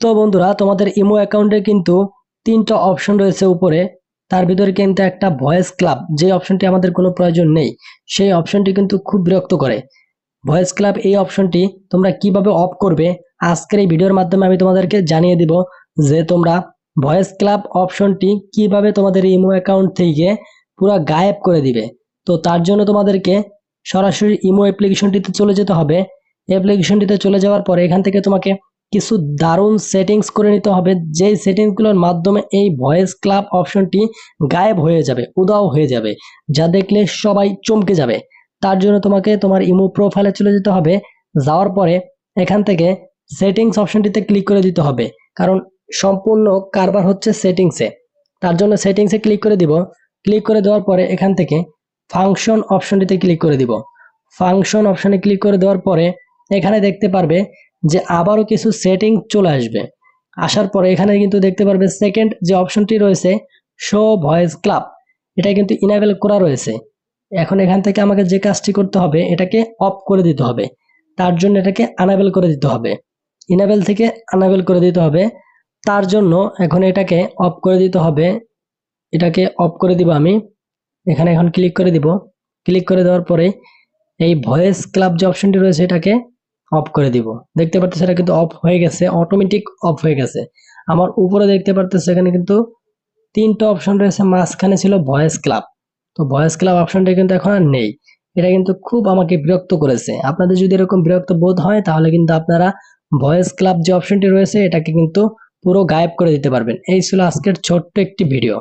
তো বন্ধুরা, তোমাদের ইমো অ্যাকাউন্টে কিন্তু তিনটা অপশন রয়েছে উপরে। তার ভিতরে কিন্তু একটা ভয়েস ক্লাব, যে অপশনটি আমাদের কোনো প্রয়োজন নেই, সেই অপশনটি কিন্তু খুব বিরক্ত করে। ভয়েস ক্লাব এই অপশনটি তোমরা কীভাবে অফ করবে, আজকের এই ভিডিওর মাধ্যমে আমি তোমাদেরকে জানিয়ে দিব যে তোমরা ভয়েস ক্লাব অপশনটি কীভাবে তোমাদের ইমো অ্যাকাউন্ট থেকে পুরো গায়েব করে দিবে। তো তার জন্য তোমাদেরকে সরাসরি ইমো অ্যাপ্লিকেশনটিতে চলে যেতে হবে। অ্যাপ্লিকেশনটিতে চলে যাওয়ার পরে এখান থেকে তোমাকে কিছু দারুণ সেটিংস করে নিতে হবে, যেই সেটিংসগুলোর মাধ্যমে এই ভয়েস ক্লাব অপশনটি গায়েব হয়ে যাবে উদাও হয়ে যাবে, যা দেখলে সবাই চমকে যাবে। তার জন্য তোমাকে তোমার ইমো প্রোফাইলে চলে যেতে হবে, যাওয়ার পরে এখান থেকে সেটিংস অপশনটিতে ক্লিক করে দিতে হবে, কারণ সম্পূর্ণ কারবার হচ্ছে সেটিংসে তার জন্য সেটিংসে ক্লিক করে দিব ক্লিক করে দেওয়ার পরে এখান থেকে ফাংশন অপশনটিতে ক্লিক করে দিব। ফাংশন অপশনে ক্লিক করে দেওয়ার পরে এখানে দেখতে পারবে যে আবারও কিছু সেটিং চলে আসবে। আসার পরে এখানে কিন্তু দেখতে পারবে সেকেন্ড যে অপশনটি রয়েছে শো ভয়েস ক্লাব এটা কিন্তু ইনাবেল করা রয়েছে। এখন এখান থেকে আমাকে যে কাজটি করতে হবে, এটাকে অফ করে দিতে হবে। তার জন্য এটাকে আনাবেল করে দিতে হবে। ইনাবেল থেকে আনাবেল করে দিতে হবে। তার জন্য এখন এটাকে অফ করে দিতে হবে। এটাকে অফ করে দিব আমি। এখানে এখন ক্লিক করে দিব। ক্লিক করে দেওয়ার পরে এই ভয়েস ক্লাব যে অপশনটি রয়েছে, এটাকে অফ করে দিব। দেখতে পারতেছে এটা কিন্তু অফ হয়ে গেছে অটোমেটিক অফ হয়ে গেছে। আমার উপরে দেখতে পারতেছে এখানে কিন্তু তিনটা অপশন রয়েছে, মাঝখানে ছিল ভয়েস ক্লাব তো ভয়েস ক্লাব অপশনটা কিন্তু এখন আর নেই। এটা কিন্তু খুব আমাকে বিরক্ত করেছে। আপনাদের যদি এরকম বিরক্ত বোধ হয়, তাহলে কিন্তু আপনারা ভয়েস ক্লাব যে অপশনটি রয়েছে, এটাকে কিন্তু পুরো গায়েব করে দিতে পারবেন। এই ছিল আজকের ছোট্ট একটি ভিডিও